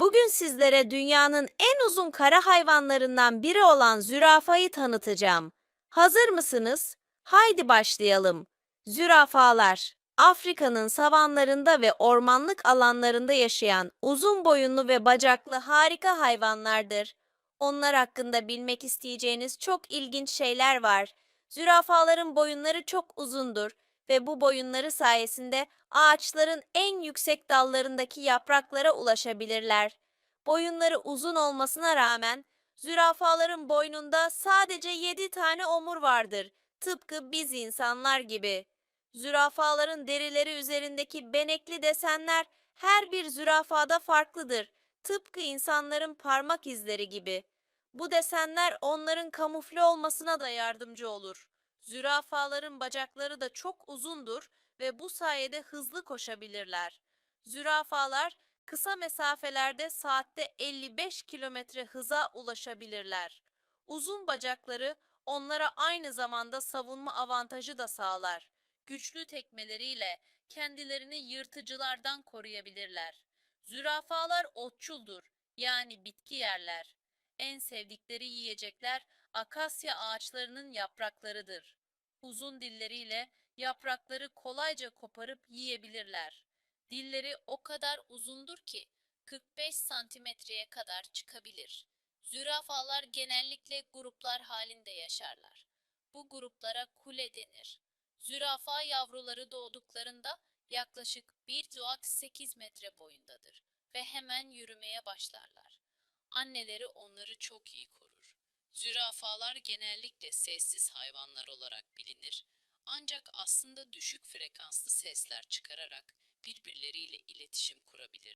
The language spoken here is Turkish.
Bugün sizlere dünyanın en uzun kara hayvanlarından biri olan zürafayı tanıtacağım. Hazır mısınız? Haydi başlayalım. Zürafalar, Afrika'nın savanlarında ve ormanlık alanlarında yaşayan uzun boyunlu ve bacaklı harika hayvanlardır. Onlar hakkında bilmek isteyeceğiniz çok ilginç şeyler var. Zürafaların boyunları çok uzundur ve bu boyunları sayesinde ağaçların en yüksek dallarındaki yapraklara ulaşabilirler. Boyunları uzun olmasına rağmen zürafaların boynunda sadece 7 tane omur vardır. Tıpkı biz insanlar gibi. Zürafaların derileri üzerindeki benekli desenler her bir zürafada farklıdır. Tıpkı insanların parmak izleri gibi. Bu desenler onların kamufle olmasına da yardımcı olur. Zürafaların bacakları da çok uzundur ve bu sayede hızlı koşabilirler. Zürafalar kısa mesafelerde saatte 55 kilometre hıza ulaşabilirler. Uzun bacakları onlara aynı zamanda savunma avantajı da sağlar. Güçlü tekmeleriyle kendilerini yırtıcılardan koruyabilirler. Zürafalar otçuldur, yani bitki yerler. En sevdikleri yiyecekler akasya ağaçlarının yapraklarıdır. Uzun dilleriyle yaprakları kolayca koparıp yiyebilirler. Dilleri o kadar uzundur ki 45 santimetreye kadar çıkabilir. Zürafalar genellikle gruplar halinde yaşarlar. Bu gruplara kule denir. Zürafa yavruları doğduklarında yaklaşık 1,8 metre boyundadır ve hemen yürümeye başlarlar. Anneleri onları çok iyi korur. Zürafalar genellikle sessiz hayvanlar olarak bilinir. Ancak aslında düşük frekanslı sesler çıkararak birbirleriyle iletişim kurabilir.